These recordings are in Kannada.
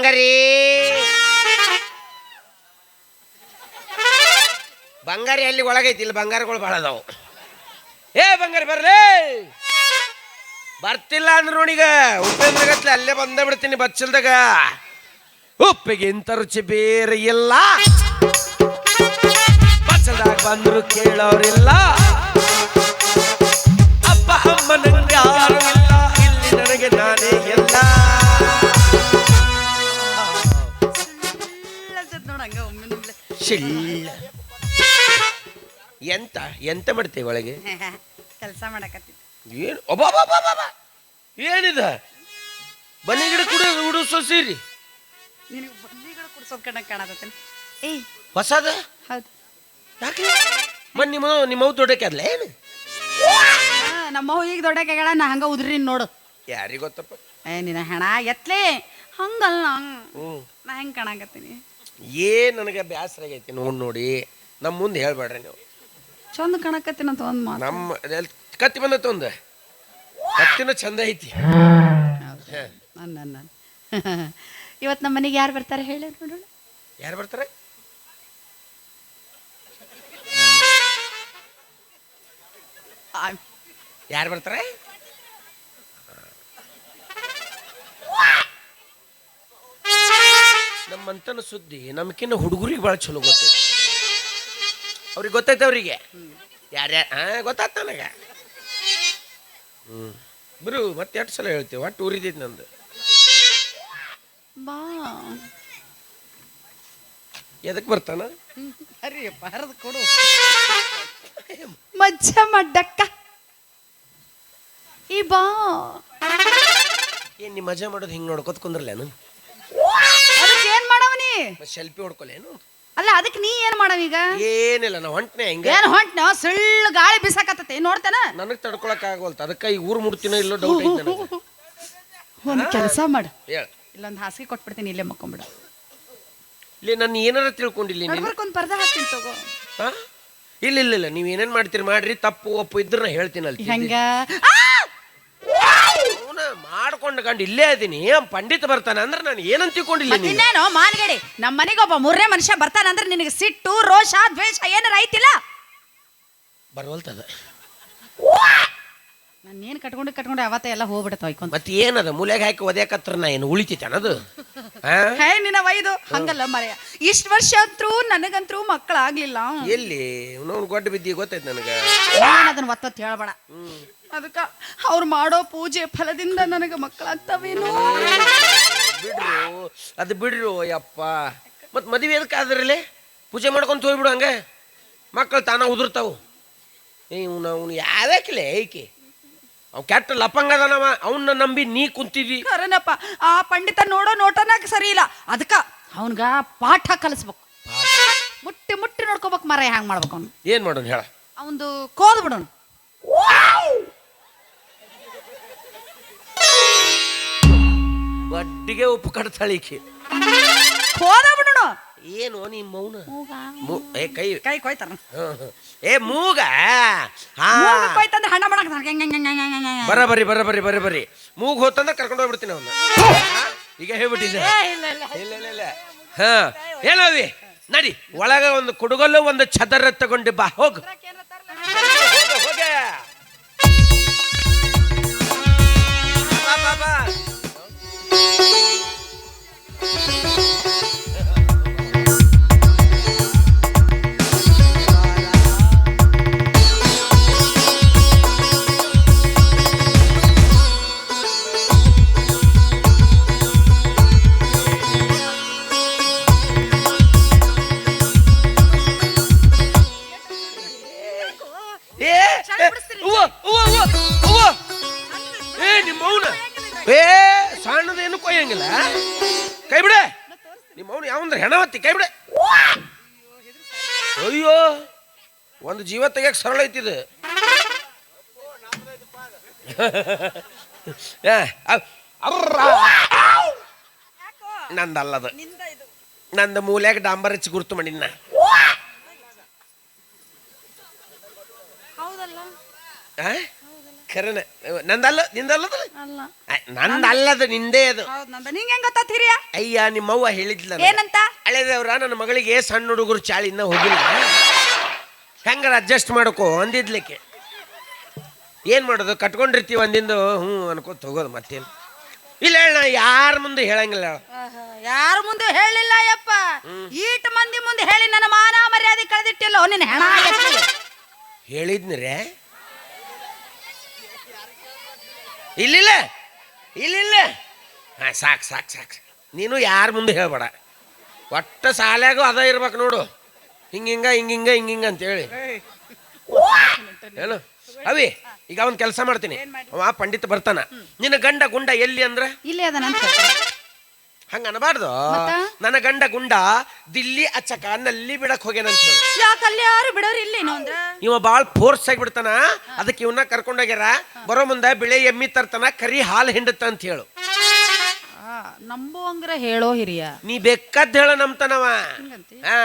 ಬಂಗಾರಿ. ಬಂಗಾರಿ ಅಲ್ಲಿ ಒಳಗೈತಿ, ಇಲ್ಲಿ ಬಂಗಾರಗಳು ಭಾಳ ಅದಾವು. ಏ ಬಂಗಾರಿ, ಬರ್ಲೇ. ಬರ್ತಿಲ್ಲ ಅಂದ್ರೆ ನೋಡೀಗ ಉಪೇಂದ್ರ ಅಲ್ಲೇ ಬಂದೇ ಬಿಡ್ತೀನಿ ಬಚ್ಚಲ್ದಾಗ. ಉಪ್ಪಿಗೆ ಇಂಥ ರುಚಿ ಬೇರೆ ಇಲ್ಲ. ಬಚ್ಚಲ್ದಾಗ ಬಂದ್ರು ಕೇಳೋರಿಲ್ಲ. ಅಪ್ಪ, ಅಮ್ಮ ನಂಗೆ ಇಲ್ಲ. ಇಲ್ಲಿ ನನಗೆ ನಾನೇ ಶಿಳ್ಳ ಎಂತ ಎಂತ ಮಾಡ್ತೇವೆ ಒಳಗೆ? ಕೆಲಸ ಮಾಡಕತ್ತಿ ಏನು ಒಬ್ಬ ಏನಿದ? ಬನ್ನಿ ಗಿಡ ಕುಡಿ ಹುಡು ಸೊಸೀರಿ. ನಿನಗೆ ಬನ್ನಿಗಳು ಕುಡ್ಸೋದ್ ಕಣ ಕಾಣತೈತಿ ಏಯ್. ಹೊಸದ? ಹೌದು. ಯಾಕೆ? ಮನ್ ನಿಮ್ಮ ನಿಮ್ಮ ಅವ್ ದೊಡ್ಡಕ್ಕೆ ಅದ್ಲ ಏನು? ನಮ್ಮವ್ ಈಗ ದೊಡ್ಡಕ್ಕಾಗಳ ನಾ ಹಂಗ ಉದ್ರಿ ನೋಡು. ಯಾರಿಗೆ ಗೊತ್ತಪ್ಪ? ಏ ನಿನ್ನ ಹೆಣ ಎತ್ಲೇ. ಹಂಗಲ್ಲ. ನಾ ಹೆಂಗ್ ಕಾಣಕತ್ತೀನಿ? ಏನ್ ನನಗೆ ಬೇಸರ ಆಗೈತಿ ನೋಡಿ ನೋಡಿ. ನಮ್ಮ ಮುಂದೆ ಹೇಳ್ಬೇಡ್ರಿ ನೀವು. ಚಂದ ಕಾಣಕತ್ತೀನಿ ಅಂತ ಒಂದು ಮಾತು. ನಮ್ಮ ಕತ್ತಿ ಬಂದತ್ತ ಒಂದು ಕತ್ತಿನ ಚಂದ ಐತಿ. ನನ್ನ ನನ್ನ ಇವತ್ತು ನಮ್ಮ ಮನೆಗೆ ಯಾರು ಬರ್ತಾರೆ ಹೇಳಿ ನೋಡೋಣ. ಯಾರು ಬರ್ತಾರೆ? ಯಾರು ಬರ್ತಾರೆ? ನಮ್ಮಂತನ ಸುದ್ದಿ ನಮ್ಕಿನ್ನ ಹುಡುಗರಿಗೆ ಭಾಳ ಚಲೋ ಗೊತ್ತೈತಿ. ಅವ್ರಿಗೆ ಗೊತ್ತೈತೆ ಅವ್ರಿಗೆ. ಯಾರ್ಯಾರ ಹಾ ಗೊತ್ತಾಯ್ತ ನನಗೆ. ಹ್ಞೂ ಬರು ಮತ್ತೆ ಎಷ್ಟು ಸಲ ಹೇಳ್ತೀವಿ ಒಟ್ಟು ಊರಿದೈತಿ ನಂದು. ಬಾ. ಎದಕ್ಕೆ ಬರ್ತಾನ? ಅರಿ ಹರಿದು ಕೊಡು. ಮಜ್ಜ ಮಡ್ಡಕ್ಕ. ಈ ಬಾ. ಏನು ನೀ ಮಜಾ ಮಾಡೋದು ಹಿಂಗೆ ನೋಡ್ಕೊತ ಮಾಡವನಿ ಸೆಲ್ಫಿ ಹೊಡ್ಕೊಲೇನು ಅಲ್ಲ ಅದಕ್ಕೆ ನೀ ಏನ್ ಮಾಡವೀಗ ಏನಿಲ್ಲ ನಾ ಹೊಂಟ್ನೆ ಹಿಂಗ? ಏನ್ ಹೊಂಟ್ನ? ಸುಳ್ಳು ಗಾಳಿ ಬಿಸಾಕತ್ತತಿ ನೋಡ್ತಾನ? ನನಗೆ ತಡ್ಕೊಳಕ್ ಆಗವಲ್ತ ಅದಕ್ಕ ಈ ಊರ್ ಮುಡ್ತೀನೋ ಇಲ್ಲೋ ಡೌಟ್ ಐತೆ ನನಗೆ. ಒಂದ್ ಕೆಲಸ ಮಾಡು. ಹೇಳ. ಇಲ್ಲೊಂದ್ ಹಾಸಿಗೆ ಕೊಟ್ಬಿಡ್ತೀನಿ ಇಲ್ಲೇ ಮಕ್ಕೊಂಬಿಡು. ಇಲ್ಲಿ ನಾನು ಏನಾರ ತಿಳ್ಕೊಂಡಿಲ್ಲ ನೀನು? ನಡ್ಬರ್ಕೊಂದ್ ಪರ್ದ ಹಾಕ್ತೀನಿ ತಗೋ. ಹಾ? ಇಲ್ಲ ಇಲ್ಲ ಇಲ್ಲ ನೀವು ಏನೇನ್ ಮಾಡ್ತೀರಿ ಮಾಡ್ರಿ ತಪ್ಪು ಒಪ್ಪು ಇದ್ರ ನಾ ಹೇಳ್ತೀನಿ ಅಲ್ಲಿ ಹೆಂಗ ಮಾಡ್ಕೊಂಡು ಕಂಡು ಇಲ್ಲೇ ಇದೀನಿ ಪಂಡಿತ ಬರ್ತಾನೆ ಅಂದ್ರೆ ನಾನು ಏನಂತ ತಿಳ್ಕೊಂಡಿಲ್ಲ ನೀನು? ಇನ್ನೇನು? ಮಾನ್ಗಡಿ ನಮ್ಮ ಮನೆಗೆ ಒಬ್ಬ ಮೂರನೇ ಮನುಷ್ಯ ಬರ್ತಾನಂದ್ರೆ ನಿನಗೆ ಸಿಟ್ಟು ರೋಷ ದ್ವೇಷ ಏನಾರ ಐತಿಲ್ಲ? ಬರ್ವಲ್ತದ. ನಾನು ಏನು ಕಟ್ಕೊಂಡು ಕಟ್ಕೊಂಡು ಅವತ್ತ ಎಲ್ಲ ಹೋಗ್ಬಿಡತ್ತ ಒಯ್ಕೊಂತ ಮತ್ತೆ ಏನದ? ಮೂಲೆಗೆ ಹಾಕಿ ಒದ್ಯಾಕತ್ರ ನಾ ಏನು ಉಳಿತೈತೆ ಅನ್ನೋದು ಹಾ? ಹೇ ನಿನ್ನ ವೈದು. ಹಂಗಲ್ಲ ಮರೆಯ. ಇಷ್ಟು ವರ್ಷ ಅಂತರೂ ನನಗಂತರೂ ಮಕ್ಕಳಾಗ್ಲಿಲ್ಲ. ಎಲ್ಲಿ? ಅವ್ನು ಗೊಡ್ಡ ಬಿದ್ದಿ ಗೊತ್ತೈತೆ ನನಗೆ. ನೀನ್ ಅದನ್ನ ಒತ್ತೊತ್ತು ಹೇಳ್ಬೇಡ. ಅದಕ್ಕ ಅವ್ರು ಮಾಡೋ ಪೂಜೆ ಫಲದಿಂದ ನನಗೆ ಮಕ್ಕಳಾಗ್ತಾವೇನೋ? ಬಿಡ್ರು ಅದು ಬಿಡ್ರು ಯಪ್ಪ ಮತ್ತೆ ಮದುವೆ ಎದಕ್ಕೆ ಆದ್ರಲ್ಲಿ? ಪೂಜೆ ಮಾಡ್ಕೊಂತ ಹೋಗ್ಬಿಡು ಹಂಗೆ. ಮಕ್ಕಳು ತಾನ ಉದುರ್ತಾವು. ಇವ್ನು ಅವ್ನು ಯಾವ್ಯಾಕಿಲ್ಲ ಏಕೆ ಅವ್ ಕೆಟ್ಟ ಲಪಂಗದನವ ಅವನ್ನ ನಂಬಿ ನೀ ಕುಂತಿದಿ ಕರನಪ್ಪ ಆ ಪಂಡಿತ ನೋಡೋ ನೋಟನಾಗ ಸರಿ ಇಲ್ಲ. ಅದಕ್ಕ ಅವನ್ಗ ಪಾಠ ಕಲಿಸ್ಬೇಕು. ಮುಟ್ಟಿ ಮುಟ್ಟಿ ನೋಡ್ಕೋಬೇಕು ಮರ ಹ್ಯಾಂಗ್ ಮಾಡ್ಬೇಕು ಅವ್ನು? ಏನ್ ಮಾಡೋಣ ಹೇಳ? ಅವಂದು ಕೋದ್ ಬಿಡೋಣ ಬಡ್ಡಿಗೆ ಉಪ್ಪು ಕಡ್ತಾಳೆ ಈಕಿ ಬಿಡೋಣ. ಏನು ನೀ ಮೌನ? ಮೂ- ಏ ಕೈ. ಕೈ ಕೊಯ್ತಾರ. ಹ್ಮ್, ಹ್ಮ್. ಏ ಮೂಗ? ಹಾ. ಕೊಯ್ತಂದ್ರೆ ಹಣ ಮಾಡಕ್ ಹೆಂಗ್ ಹೆಂಗ್ ಹೆಂಗ್ ಹೆಂಗ್ ಹೆಂಗ್ ಹೆಂಗ್. ಬರ ಬರ್ರಿ ಬರ ಬರ್ರಿ ಬರ್ರಿ ಬರ್ರಿ ಮೂಗ್ ಹೋತಂದ್ರೆ ಕರ್ಕೊಂಡು ಹೋಗ್ಬಿಡ್ತೀನಿ ಅವನ್ನ. ಈಗ ಹೇಳ್ಬಿಟ್ಟಿದ್ದೆ. ಇಲ್ಲ ಇಲ್ಲ ಇಲ್ಲ. ಹಾ. ಏನವಿ ನಡಿ. ಒಳಗ ಒಂದು ಕುಡುಗಲ್ಲು ಒಂದು ಚದರ ತಗೊಂಡು ಬಾ ಹೋಗು, ಏ ಸಣ್ಣದೇನು ಕೊಯ್ಯಂಗಿಲ್ಲ. ಕೈ ಬಿಡೆ. ನಿಮ್ಮ ಅವನು ಯಾವಂದ್ರೆ ಹೆಣವತ್ತಿ ಕೈ ಬಿಡೆ. ಅಯ್ಯೋ ಒಂದು ಜೀವ ತೆಗಿಯಕ್ ಸರಳ ಐತಿದು. ನಂದಲ್ಲದು. ನಂದ ಮೂಲ್ಯಾಗ ಡಾಂಬರ್ ಹಚ್ಚಿ ಗುರ್ತು ಮಾಡಿನ ಹೌದಲ್ಲ? ಖರೇನ ನಂದಲ್ಲ ನಿಂದಲ್ಲದ? ಅಲ್ಲ. ನಂದು ಅದು. ನಿಂಗೆ ಹೆಂಗ್ ಗೊತ್ತಾತ್ ಹಿರಿಯ ಅಯ್ಯ ನಿಮ್ಮವ್ವ ಹೇಳಿದ್ಲ ಏನಂತ? ಹಳೆದವ್ರ ನನ್ನ ಮಗಳಿಗೆ ಸಣ್ಣ ಹುಡುಗರು ಚಾಳಿಯಿಂದ ಇನ್ನ ಹೋಗಿಲ್ಲ. ಹೆಂಗಾರ ಅಡ್ಜಸ್ಟ್ ಮಾಡ್ಕೋ ಅಂದಿದ್ಲಿಕ್ಕೆ. ಏನ್ ಮಾಡೋದು? ಕಟ್ಕೊಂಡಿರ್ತೀವಿ ಒಂದಿಂದು ಹ್ಞೂ ಅನ್ಕೋ ಹೋಗೋದು ಮತ್ತೇನು. ಇಲ್ಲ ಹೇಳ ಯಾರ ಮುಂದೆ ಹೇಳಂಗಿಲ್ಲ ಹೇಳು. ಯಾರ ಮುಂದೆ ಹೇಳಿಲ್ಲ ಯಪ್ಪ. ಈಟ್ ಮಂದಿ ಮುಂದೆ ಹೇಳಿ ನನ್ನ ಮಾನ ಮರ್ಯಾದೆ ಕಳೆದಿಟ್ಟಿಲ್ಲ ನಿನ್ನ ಹೆಣ ಎತ್ತಿ. ಇಲ್ಲಿಲ್ಲ. ಇಲ್ಲಿಲ್ಲ. ಹಾಂ ಸಾಕು ಸಾಕು ಸಾಕು. ನೀನು ಯಾರ ಮುಂದೆ ಹೇಳ್ಬೇಡ. ಒಟ್ಟ ಸಾಲ್ಯಾಗೂ ಅದ ಇರ್ಬೇಕು ನೋಡು. ಹಿಂಗಿಂಗ ಹಿಂಗಿಂಗ ಹಿಂಗಿಂಗ ಅಂತೇಳಿ. ಏನು? ಅವಿ ಈಗ ಅವನ್ ಕೆಲಸ ಮಾಡ್ತೀನಿ. ಅವ ಪಂಡಿತ ಬರ್ತಾನ. ನಿನ್ನ ಗಂಡ ಗುಂಡ ಎಲ್ಲಿ ಅಂದ್ರೆ? ಇಲ್ಲೇ ಅದ ಹಂಗ ಅನ್ನಬಾರ್ದು ನನ್ನ ಗಂಡ ಗುಂಡ ದಿಲ್ಲಿ ಅಚ್ಚಕ ನಲ್ಲಿ ಬಿಡಕ್ ಹೋಗ್ಯಾನಂತ ಹೇಳು. ಯಾಕೆ ಅಲ್ಲಿ ಯಾರು ಬಿಡೋರು ಇಲ್ಲ ಏನು ಅಂದ್ರ? ಇವ ಬಾಳ್ ಫೋರ್ಸ್ ಆಗಿಬಿಡ್ತಾನ ಅದಕ್ಕೆ ಇವನ್ನ ಕರ್ಕೊಂಡೋಗ್ಯಾರ ಬರೋ ಮುಂದೆ ಬಿಳೆ ಎಮ್ಮಿ ತರ್ತಾನ ಕರಿ ಹಾಲು ಹಿಂಡತ್ತ ಅಂತ ಹೇಳು. ನಂಬುವಂಗ್ರ ಹೇಳೋ ಹಿರಿಯ. ನೀ ಬೇಕಾದ್ ಹೇಳ ನಮ್ತನವ? ಹಾ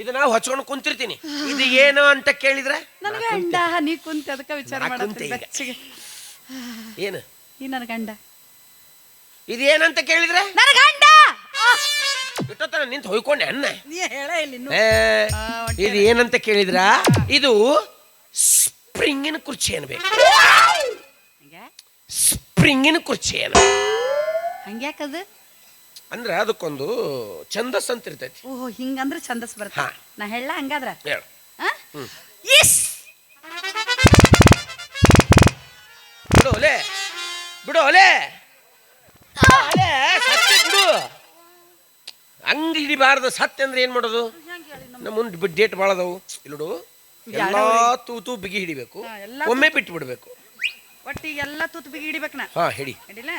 ಇದನ್ನ ಹೊಚ್ಕೊಂಡು ಕುಂತಿರ್ತೀನಿ. ಇದು ಏನು ಅಂತ ಕೇಳಿದ್ರೆ? ನನಗೆ ಗಂಡ ನೀ ಕುಂತ ಅದಕ್ಕೆ ವಿಚಾರ ಏನು? ಈ ನನ್ನ ಗಂಡ. ಇದು ಕೇಳಿದ್ರೆ? ನನ್ನ ಗಂಡ! ಇಟ್ಟೋತನ ನಿಂತ ಹೊಯ್ಕೊಂಡೆ ಅನ್ನ. ನೀ ಹೇಳ ಇಲ್ಲಿ ಇನ್ನು. ಇದು ಏನಂತ ಕೇಳಿದ್ರ? ಇದು ಸ್ಪ್ರಿಂಗಿನ ಕುರ್ಚಿ ಅನ್ಬೇಕು. ಹಂಗೆ? ಸ್ಪ್ರಿಂಗಿನ ಕುರ್ಚಿ ಏನು ಹಂಗ್ಯಾಕದು? ಅಂದ್ರೆ ಅದಕ್ಕೊಂದು ಛಂದಸ್ ಅಂತ ಇರ್ತೈತಿ. ಓಹೋ ಹಿಂಗಂದ್ರೆ ಛಂದಸ್ ಬರ್ತಾ ಹಾ. ನಾ ಹೇಳ ಹಂಗಾದ್ರ. ಹೇಳು. ಆ? ಇಸ್! ಬಿಡು ಒಲೆ. ಬಿಡು ಒಲೆ ಒಲೆ ಸತ್ಯ ಬಿಡು ಹಂಗ ಹಿಡಿಬಾರ್ದು. ಸತ್ಯ ಅಂದ್ರೆ ಏನು ಮಾಡೋದು? ನಮ್ಮ ಮುಂದೆ ಡೇಟ್ ಭಾಳ ಅದಾವು. ಇಲ್ಲಡು ಎಲ್ಲ ತೂತು ಬಿಗಿ ಹಿಡಿಬೇಕು. ಒಮ್ಮೆ ಬಿಟ್ಟು ಬಿಡಬೇಕು ಒಟ್ಟು ಎಲ್ಲ ತೂತು ಬಿಗಿ ಹಿಡಿಬೇಕು ನಾ. ಹಾ ಹಿಡಿ. ಹಿಡಿಲ?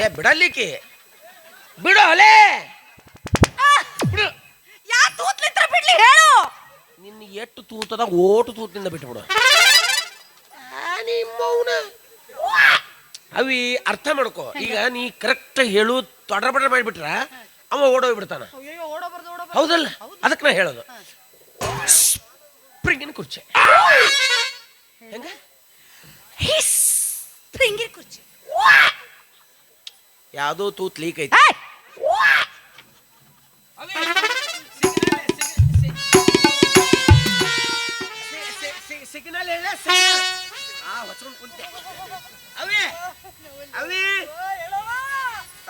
ಏ ಬಿಡಲಿಕ್ಕೆ? ಬಿಡು ಅಲೇ! ಬಿಡು. ಯಾ ತೂತ್ಲಿತ್ರ ಬಿಡ್ಲಿ ಹೇಳು! ನಿನ್ನ ಎಷ್ಟು ತೂತದ ಓಟು ತೂತಿಂದ ಬಿಟ್ಬಿಡು. ನಿಮ್ಮವನ. ಅವಿ ಅರ್ಥ ಮಾಡ್ಕೋ ಈಗ ನೀ ಕರೆಕ್ಟ್ ಹೇಳು ತೊಡರಬಡ ಮಾಡಿಬಿಟ್ರ ಅವ ಓಡೋಗ್ಬಿಡ್ತಾನ ಹೌದಲ್ಲ ಅದಕ್ಕೆ ನಾ ಹೇಳೋದು ಸ್ಪ್ರಿಂಗಿನ ಕುರ್ಚಿ ಹೆಂಗ ಕುರ್ಚಿ ಯಾವುದೋ ತೂತ್ ಲೀಕ್ ಐತಿ! ಸಿಗ್ನಲ್ ಹೇಳ ಆ ಹೊಚ್ಕೊಂಡ್ ಕುಂತೆ. ಅವಿ ಅವಿ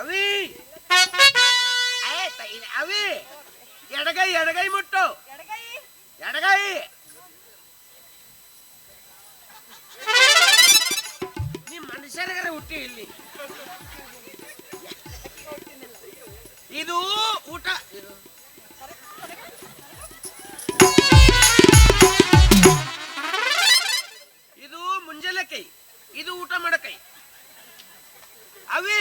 ಅವಿ. ಅವಿ. ಎಡಗೈ ಎಡಗೈ ಮುಟ್ಟು. ಎಡಗೈ. ನಿಮ್ ಮನುಷ್ಯರಿಗಾರ ಹುಟ್ಟಿ ಇಲ್ಲಿ. ಇದು ಊಟ. ಇದು ಇದು ಊಟ ಮಾಡಕೈ. ಅವೇ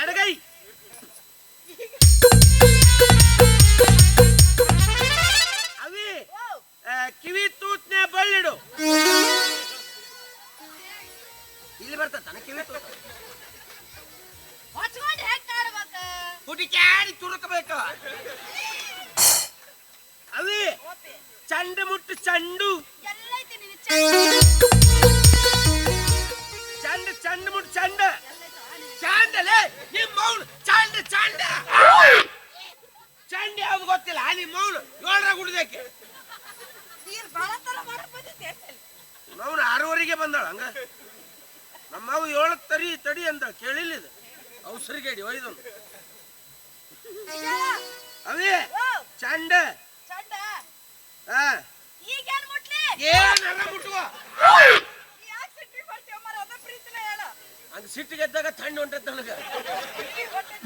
ಎಡಗೈ. ಅವಿ ಕಿವಿ ತೂತ್ನೆ ಬಳ್ಳಿಡು. ಇಲ್ಲಿ ಬರ್ತದ ಕಿವಿ ತೂತ? ಹುಡುಕ್ಯಾಡಿ ತುರುಕಬೇಕು. ಅವಿ ಚಂಡ ಮುಟ್ಟು ಚಂಡು. ಎಲ್ಲೈತಿ ನಿನ್ ಚಂದ? ಚಂಡ ಚಂಡ ಮುಟ್ಟು ಚಂಡ ಚಂಡಲೇ ನಿಮ್ಮ ಮೌನ ಚಂಡ ಚಂಡ ಚಂಡ ಯಾವ್ದು ಗೊತ್ತಿಲ್ಲ ನಿಮ್ಮ ಮೌನ ಏಳರಾಗ ಹುಡ್ದಕ್ಕೆ ನೀನ್ ಬಾಳ ತರ ಮಾಡಕ್ ಬಂದಿದ್ದೆ. ಮೌನ ಆರೂವರೆಗೆ ಬಂದಾಳ ಹಂಗ ನಮ್ಮವು ಏಳು ತರಿ ತಡಿ ಅಂತ ಕೇಳಿಲ್ಲ ಇದು ಔಸರಿಗೇಡಿ ಒಯ್ದು ಅವೇ ಚಂಡ ಚಂದ ಹಾ ಈಗೇನ್ ಮುಟ್ಲಿ ಏನಾರ ಮುಟ್ಟುವ ಯಾಕ್ ಸಿಟ್ಟಿ ಮಾಡ್ತೀಯ ಮಾರ್ರೆ? ಅದ ಪ್ರೀತಿಲೇ ಹೇಳು. ಹಂಗ ಸಿಟ್ಟಿಗೆ ಎದ್ದಾಗ ಥಂಡ ಹೊಂಟೈತೆ ನನಗೆ.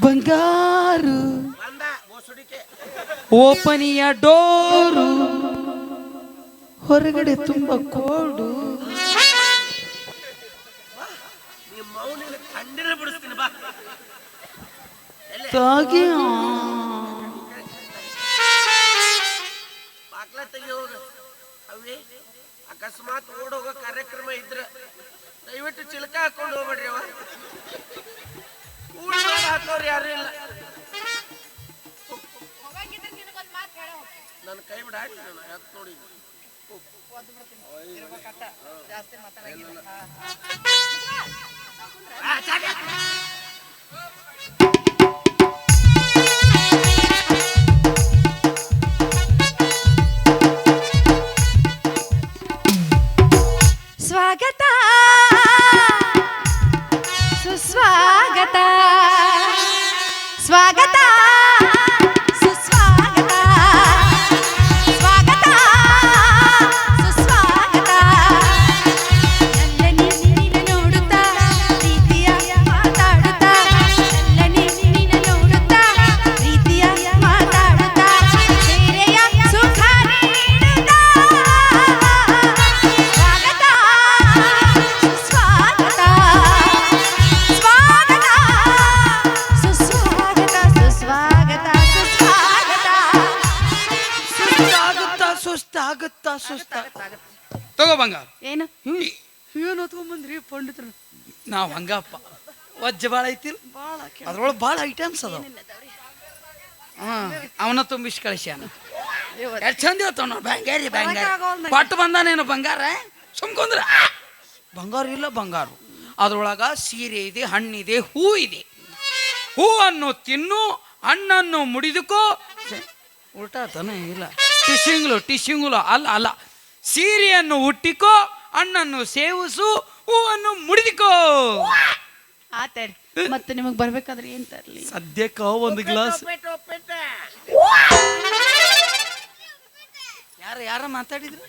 ಬಂಗಾರು ಬಂದ ಬೋಸುಡಿಕೆ. ಓಪನಿಯ ಡೋರು. ಹೊರಗಡೆ ತುಂಬ ಕೋಡು. ನಿಮ್ಮ ಮೌನಿನ ಖಂಡಿನ ಬಿಡಿಸ್ತೀನಿ ಬಾ. ತಾಗಿ ಬಾಕ್ಲ ತೆಗಿ ಹೋಗ ಅವೇ ಅಕಸ್ಮಾತ್ ಓಡೋಗೋ ಕಾರ್ಯಕ್ರಮ ಇದ್ರ ದಯವಿಟ್ಟು ಚಿಲಕ ಹಾಕೊಂಡು ಹೋಗ್ಬೇಡ್ರಿ ಅವ ಕೂಡ ಹಾಕೋರು ಯಾರು ಇಲ್ಲ. ನನ್ನ ಕೈ ಬಿಡ ನಾನು ಯಾಕೆ ನೋಡಿ. ಸ್ವಾಗತ ಸುಸ್ತಾಗುತ್ತಾ ಸುಸ್ತ? ತಗೋ ಬಂಗಾರ ಏನು? ಏನು ಹೊತ್ಕೊಂಬಂದ್ರಿ ಪಂಡಿತರು? ನಾವು ಹಂಗಪ್ಪ. ವಜ್ಜ ಭಾಳ ಐತಿಲ್ ಅದ್ರೊಳಗೆ ಭಾಳ ಐಟಮ್ಸ್ ಅದಾವ. ಹಾಂ ಅವನ ತುಂಬಿಸಿ ಕಳಿಸ್ಯಾನ. ಎಷ್ಟು ಚಂದ ಹೇಳ್ತಾವ ನಾವು ಬ್ಯಾಂಗಾರಿ ಬ್ಯಾಂಗಾರಿ ಕೊಟ್ಟು ಬಂದಾನೇನು ಬಂಗಾರ? ಸುಮ್ಕೊಂದ್ರ ಬಂಗಾರ ಇಲ್ಲ ಬಂಗಾರ. ಅದ್ರೊಳಗ ಸೀರೆ ಇದೆ ಹಣ್ಣಿದೆ ಹೂ ಇದೆ. ಹೂವನ್ನು ತಿನ್ನು ಹಣ್ಣನ್ನು ಮುಡಿದುಕೋ. ಉಲ್ಟಾ ತಾನೇ ಇಲ್ಲ. ಟಿಶಿಂಗ್ಲು ಟಿಶಿಂಗ್ಲು ಅಲ್ಲ ಅಲ್ಲ. ಸೀರೆಯನ್ನು ಹುಟ್ಟಿಕೋ ಹಣ್ಣನ್ನು ಸೇವಿಸು ಹೂವನ್ನು ಮುಡಿದಿಕೋ. ಆತರಿ ಮತ್ತೆ ನಿಮಗೆ ಬರ್ಬೇಕಾದ್ರೆ ಏನ್ ತರ್ಲಿ? ಸದ್ಯಕ್ಕ ಒಂದು ಗ್ಲಾಸ್. ಯಾರು ಯಾರ ಮಾತಾಡಿದ್ರು?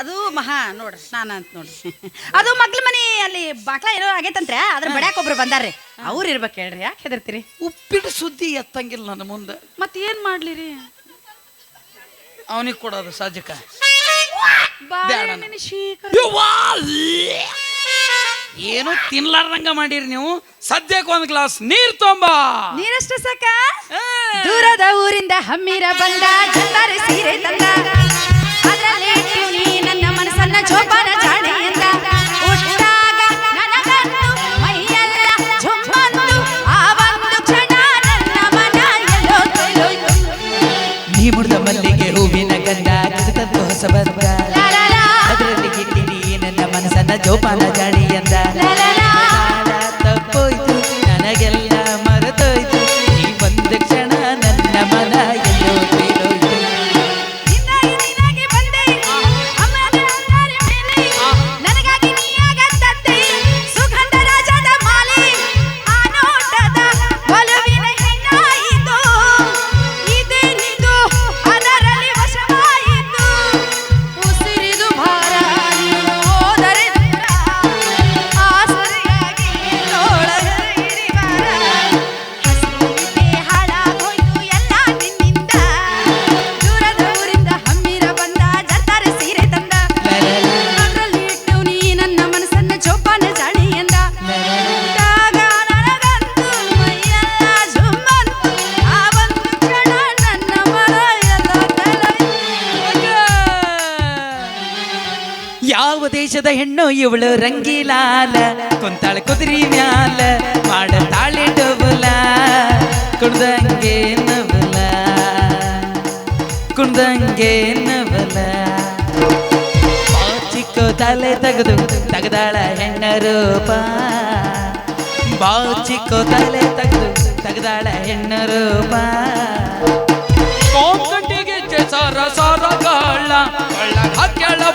ಅದು ಮಹಾ ನೋಡ್ರಿ ಸ್ನಾನ ಅಂತ ನೋಡ್ರಿ. ಅದು ಮಗ್ಲ ಮನಿ ಅಲ್ಲಿ ಬಾಕ್ಲ ಏನೋ ಆಗೈತಂತ್ರೆ ಅದ್ರ ಬಡ್ಯಾಕ ಒಬ್ರು ಬಂದಾರ್ರಿ. ಅವ್ರು ಇರ್ಬೇಕು ಹೇಳ್ರಿ ಯಾಕೆ ಹೆದರ್ತೀರಿ? ಉಪ್ಪಿಟ್ಟು ಸುದ್ದಿ ಎತ್ತಂಗಿಲ್ಲ ನನ್ನ ಮುಂದೆ. ಮತ್ತೆ ಏನ್ ಮಾಡ್ಲಿರಿ? ಅವನಿಗೆ ಕೊಡೋದು ಸಜ್ಜಕ! ಏನು ತಿನ್ಲಾರ್ದಂಗ ಮಾಡಿರಿ ನೀವು? ಸದ್ಯಕ್ಕೆ ಒಂದ್ ಗ್ಲಾಸ್ ನೀರ್ ತೊಂಬ. ನೀರಷ್ಟು ಸಾಕ? ದೂರದ ಊರಿಂದ ಹಮ್ಮಿರ ಬಂದ ಜನರ ಸೀರೆ ತಂದ. તન જોપાન જડીએ ದೇಶದ ಹೆಣ್ಣು ಇವಳು ರಂಗಿಲಾಲ. ಕುಂತಾಳ ಕುದುರಿ ಮ್ಯಾಲ, ಮಾಡ ತಾಳೆ ಡಬಲ. ಕುಡ್ದಂಗೆ ನವಲ. ಕುಡ್ದಂಗೆ ನವಲ. ಚಿಕ್ಕ ತಲೆ ತೆಗೆದು, ತೆಗೆದಾಳ ಹೆಣ್ಣ ರೂಪ. ಬಾಚಿಕ್ಕೋ ತಲೆ ತೆಗೆದು, ತೆಗೆದಾಳ ಹೆಣ್ಣ ರೂಪ. ಸಾರ ಸಾರ ಗಾಳ ಕಳ್ಳ ಹಾಕ್ಯಾಳ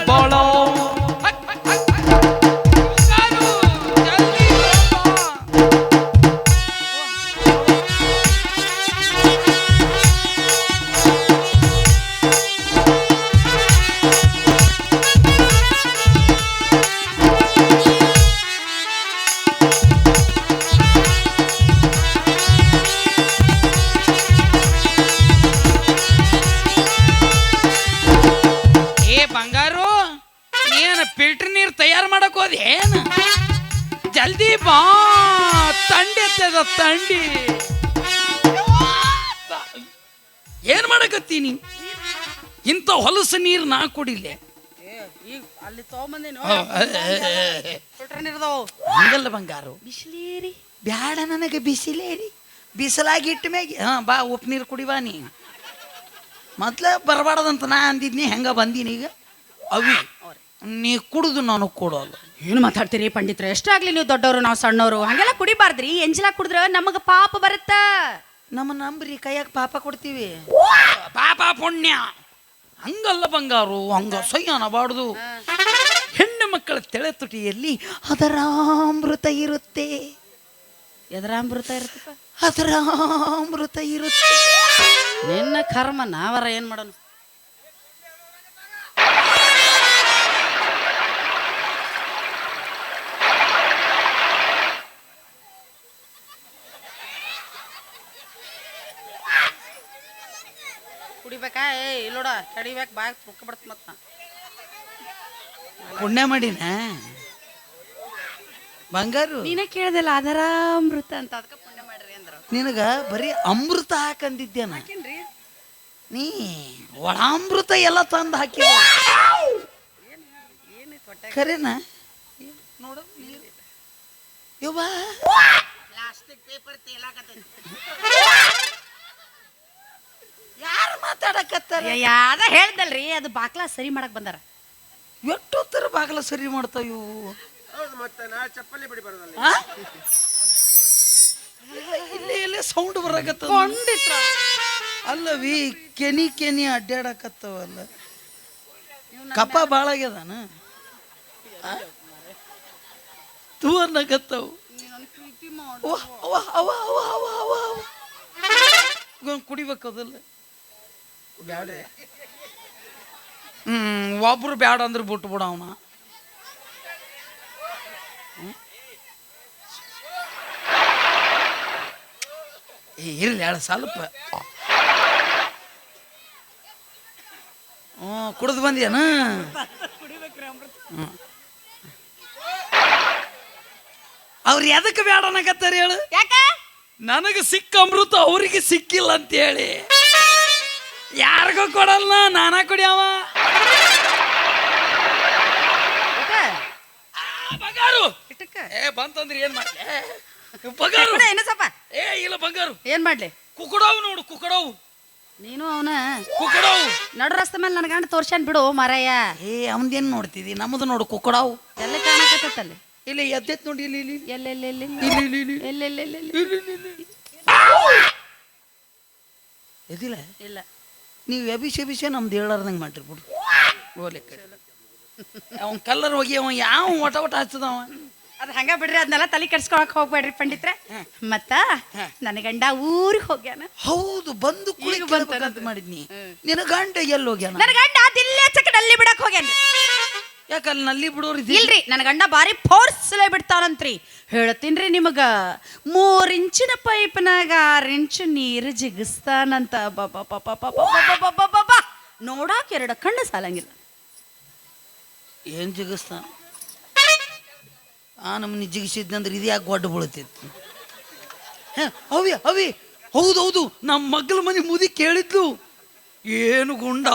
ಇಂಥ ಹೊಲಸು ನೀರು ನಾ ಕುಡಿಲೆ. ಹಂಗಲ್ಲ ಬಂಗಾರು. ಬಿಸಿಲೇರಿ. ಬ್ಯಾಡ ನನಗೆ ಬಿಸಿಲೇರಿ. ಬಿಸಿಲಾಗಿ ಇಟ್ಟ ಮ್ಯಾಗೆ ಹಾ ಬಾ ಉಪ್ಪು ನೀರು ಕುಡಿವಾ ನೀ. ಮೊದ್ಲ ಬರಬಾರ್ದಂತ ನಾ ಅಂದಿದ್ನಿ ಹೆಂಗ ಬಂದೀನಿ ಈಗ? ಅವಿ ನೀ ಕುಡಿದು ನಾನು ಕೊಡೋಲ್ಲ ಏನು ಮಾತಾಡ್ತೀರಿ ಪಂಡಿತ್ರೆ? ಎಷ್ಟಾಗ್ಲಿ ನೀವು ದೊಡ್ಡವರು ನಾವು ಸಣ್ಣವರು. ಹಂಗೆಲ್ಲ ಕುಡಿಬಾರ್ದ್ರಿ. ಎಂಜಲ ಕುಡಿದ್ರ ನಮಗ ಪಾಪ ಬರುತ್ತ. ನಮ್ಮ ನಂಬ್ರಿ ಕೈಯಾಗ ಪಾಪ ಕೊಡ್ತೀವಿ. ಪಾಪ ಪುಣ್ಯ. ಹಂಗಲ್ಲ ಬಂಗಾರು ಹಂಗ ಸೊಯ್ಯ ಅನ್ನಬಾರ್ದು ಹೆಣ್ಣು ಮಕ್ಕಳ ತೆಳೆ ತುಟಿಯಲ್ಲಿ ಅದರಾಮೃತ ಇರುತ್ತೆ. ಎದರಾಮೃತ ಅಮೃತ ಅದರಾಮೃತ ಅದರ ಅಮೃತ ಇರುತ್ತೆ. ನಿನ್ನ ಕರ್ಮ ನಾವರ ಏನ್ ಮಾಡೋಣ? ಕುಡಿಬೇಕಾ ಏ ಇಲ್ಲೋಡ ತಡಿಬೇಕು ಬಾಯ್ ತುಕ್ಕ ಬಿಡ್ತ ಮತ್ತ ಪುಣ್ಯ ಮಾಡಿನ? ಬಂಗಾರು. ನೀನೇ ಕೇಳ್ದಿಲ್ಲ ಅದರ ಅಮೃತ ಅಂತ. ಅದಕ್ಕೆ ಪುಣ್ಯ ಮಾಡ್ರಿ ಅಂದ್ರ. ನಿನಗ ಬರೀ ಅಮೃತ ಹಾಕಂದಿದ್ದೇನ ನೀ ಒಳಾಮೃತ ಎಲ್ಲ ತಂದು ಹಾಕಿ ಲಾಸ್ಟಿಕ್ ಪೇಪರ್ ಯವ್ವ ಯಾರು ಮಾತಾಡಕತ್ತಾರ? ಯಾರ ಹೇಳ್ದಲ್ರಿ ಅದು ಬಾಕ್ಲಾ ಸರಿ ಮಾಡಕ್ ಬಂದಾರ. ಎಷ್ಟೊತ್ತರ ಬಾಗಲ ಸರಿ ಮಾಡ್ತಾವ ಇವು? ಹೌದು ಮತ್ತೆ ನಾ ಚಪ್ಪಲಿ ಬಿಡಿ ಆ? ಇಲ್ಲೇ ಇಲ್ಲೇ ಸೌಂಡ್ ಬರಕತ್ತ ಅಲ್ಲವಿ ಕೆನಿ ಕೆನಿ ಅಡ್ಡಾಡಕತ್ತವಲ್ಲ ಕಪ್ಪ ಭಾಳ ಆಗ್ಯದಾನ ತೂ ಅನ್ನಕತ್ತವು ಅವ್ವ, ಅವ್ವ, ಅವ್ವ, ಅವ್ವ, ಅವ್ವ, ಅವ್ವ, ಅವ್ವ. ಇವ್ನ್ ಕುಡಿಬೇಕದಲ್ಲ ಬ್ಯಾಡ ಹ್ಮ್ ಒಬ್ರು ಬ್ಯಾಡ ಅಂದ್ರೆ ಬಿಟ್ಟು ಬಿಡ ಅವನ ಏ ಇರ್ಲಿ ಹೇಳ ಸ್ವಲ್ಪ ಹ್ಞೂ ಕುಡಿದು ಬಂದ್ಯಾನ ಅವ್ರು ಎದಕ್ಕೆ ಬೇಡ ಅನ್ನಕತ್ತಾರ ಹೇಳು ಯಾಕ ನನಗೆ ಸಿಕ್ಕ ಅಮೃತ ಅವರಿಗೆ ಸಿಕ್ಕಿಲ್ಲ ಅಂತ ಹೇಳಿ ಯಾರಿಗೂ ಕೊಡಲ್ಲ ನಾನಾ ಕುಡಿಯವ? ಆ, ಬಂಗಾರು. ಏ ಬಂತಂದ್ರೆ ಏನ್ ಮಾಡ್ಲಿ? ಬಂಗಾರು. ಇನ್ನು ಏ ಇಲ್ಲ ಬಂಗಾರು. ಏನ್ ಮಾಡ್ಲಿ? ಕುಕ್ಕಡವು ನೋಡು ಕುಕ್ಕಡವು. ನೀನು ಅವನ. ಕುಕ್ಕಡವು. ನಡು ರಸ್ತೆ ಮೇಲೆ ನನ್ನ ಗಂಡ ತೋರ್ಸ್ಯಾನ್ ಬಿಡು ಮಾರಾಯ. ಏ ಅವನ್ದೇನ್ ನೋಡ್ತಿದಿ? ನಮ್ಮದು ನೋಡು ಕುಕ್ಕಡವು. ಎಲ್ಲ ಕಾಣಕತ್ತಲ್ಲಿ ಇಲ್ಲಿ ಎದ್ದೆತ್ ನೋಡಿ ಇಲ್ಲಿ ಇಲ್ಲಿ ಎಲ್ಲ ಇಲ್ಲಿ ಇಲ್ಲಿ ಇಲ್ಲಿ ಎಲ್ಲ ಇಲ್ಲಿ ಇಲ್ಲಿ ಇಲ್ಲಿ. ಎದಿಲ್ಲ ಇಲ್ಲ. ನೀವು ಎಬಿಸಿ ಎಬಿಸಿ ನಮ್ದು ಹೇಳಾರ್ದಂಗೆ ಮಾಡಿರ್ಬಿಡು ಓಲೆ ಕಡೆ. ಅವನ್ ಕಲ್ಲರ್ ಹೋಗಿ ಅವ ಯಾವ ಒಟ ಒಟ ಹಚ್ಚದವ ಅದ್ ಹಂಗ ಬಿಡ್ರಿ ಅದನ್ನೆಲ್ಲ ತಲೆ ಕೆಡ್ಸ್ಕೊಳಕ್ ಹೋಗ್ಬೇಡ್ರಿ ಪಂಡಿತ್ರೆ. ಮತ್ತ ನನ್ನ ಗಂಡ ಊರಿಗೆ ಹೋಗ್ಯಾನ. ಹೌದು ಬಂದು ಕುಳಿ ಬಂತ ಅಂತ ಮಾಡಿದ್ನಿ. ನಿನ್ನ ಗಂಡ ಎಲ್ಲಿ ಹೋಗ್ಯಾನ? ನನ್ನ ಗಂಡ ಅದಿಲ್ಲೇ ಚಕಡಲ್ಲಿ ಬಿಡಕ್ ಹೋಗ್ಯಾನ್ರಿ. ಯಾಕೆ ಅಲ್ಲಿ ನಲ್ಲಿ ಬಿಡೋರು ಇಲ್ರಿ ನನ್ನ ಗಂಡ ಬಾರಿ ಫೋರ್ಸ್ಲೇ ಬಿಡ್ತಾನಂತ್ರಿ ಹೇಳ್ತೀನ್ರಿ ನಿಮಗ ಮೂರ್ ಇಂಚಿನ ಪೈಪ್ನಾಗ ಆರ್ ಇಂಚು ನೀರು ಜಿಗಿಸ್ತಾನಂತ ಬಾಬಾ ನೋಡಾಕ ಎರಡು ಕಣ್ಣು ಸಾಲಂಗಿಲ್ಲ ಏನು ಜಿಗಿಸ್ತಾನ ಆ ನಮ್ಮನಿ ಜಿಗಿಸಿದ್ನಂದ್ರೆ ಇದು ಯಾಕೆ ಗೊಡ್ಡ ಬೀಳ್ತಿತ್ತು ಹವಿ ಅವಿ ಅವಿ ಹೌದೌದು ನಮ್ಮ ಮಗ್ಲ ಮನೆ ಮುದಿ ಕೇಳಿದ್ಲು ಏನು ಗುಂಡ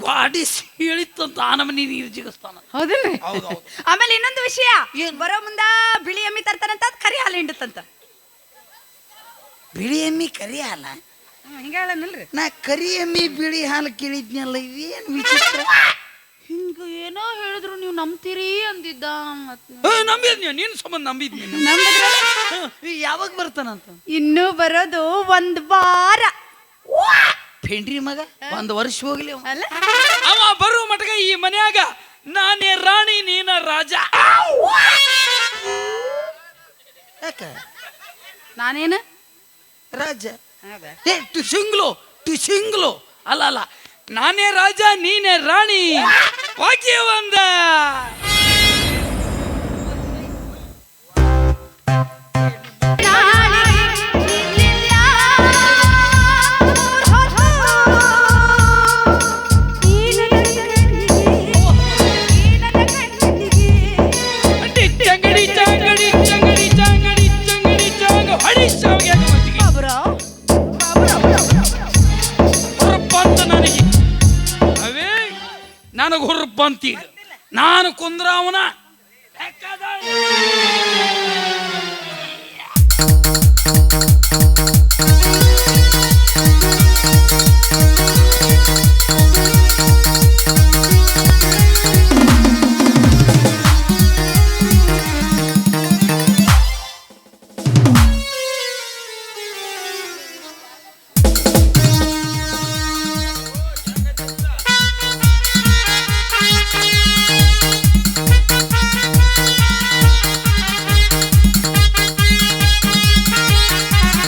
ನೀರು. ಹೇಳಿತ್ತು ಅಂತ ಆ ನೀನು ನೀರು ಜಿಗಿಸ್ತಾನ. ಹೌದಿಲ್ರಿ? ಹೌದೌದು ಆಮೇಲೆ ಇನ್ನೊಂದು ವಿಷಯ ಬರೋ ಮುಂದ ಬಿಳಿ ಎಮ್ಮಿ ತರ್ತಾನಂತ ಅದ್ ಕರಿ ಹಾಲು ಹಿಂಡುತ್ತಂತ. ಬಿಳಿ ಎಮ್ಮಿ ಕರಿ ಹಾಲ ಹಿಂಗ ಹೇಳನಲ್ರಿ. ನಾ ಕರಿ ಎಮ್ಮಿ ಬಿಳಿ ಹಾಲು ಕೇಳಿದ್ನಲ್ಲ ಇದೇನು ವಿಚಿತ್ರ? ಹಿಂಗ ಏನೋ ಹೇಳಿದ್ರು ನೀವು ನಂಬ್ತೀರಿ ಅಂದಿದ್ದ. ಮತ್ ನಂಬಿದ್ನ ನಂಬಿದ್ನಿ ನೀನು ಸಂಬಂಧ ನಂಬಿದ್ನಿ ನಂಬಿದ್ರಲ್ಲ? ಯಾವಾಗ ಬರ್ತಾನಂತ? ಇನ್ನು ಬರೋದು ಒಂದ್ ವಾರ. ಪೆಂಡ್ರಿ ಮಗ? ಒಂದು ವರ್ಷ ಹೋಗ್ಲಿ ಅವ. ಅಲ್ಲ. ಅವ ಬರೋ ಮಟಗ ಈ ಮನ್ಯಾಗ ನಾನೇ ರಾಣಿ ನೀನ ರಾಜ. ಯಾಕ? ನಾನೇನು? ರಾಜ. ಏ ಟು ಸಿಂಗ್ಲು ಟು ಸಿಂಗ್ಲು ಅಲ್ಲ ಅಲ್ಲ. ನಾನೇ ರಾಜ ನೀನೇ ರಾಣಿ. ಹೋಗಿ ಒಂದ ನನಗೆ ಹುರುಪ್ ಅಂತ ಈಗ ನಾನು ಕುಂದ್ರಾವನ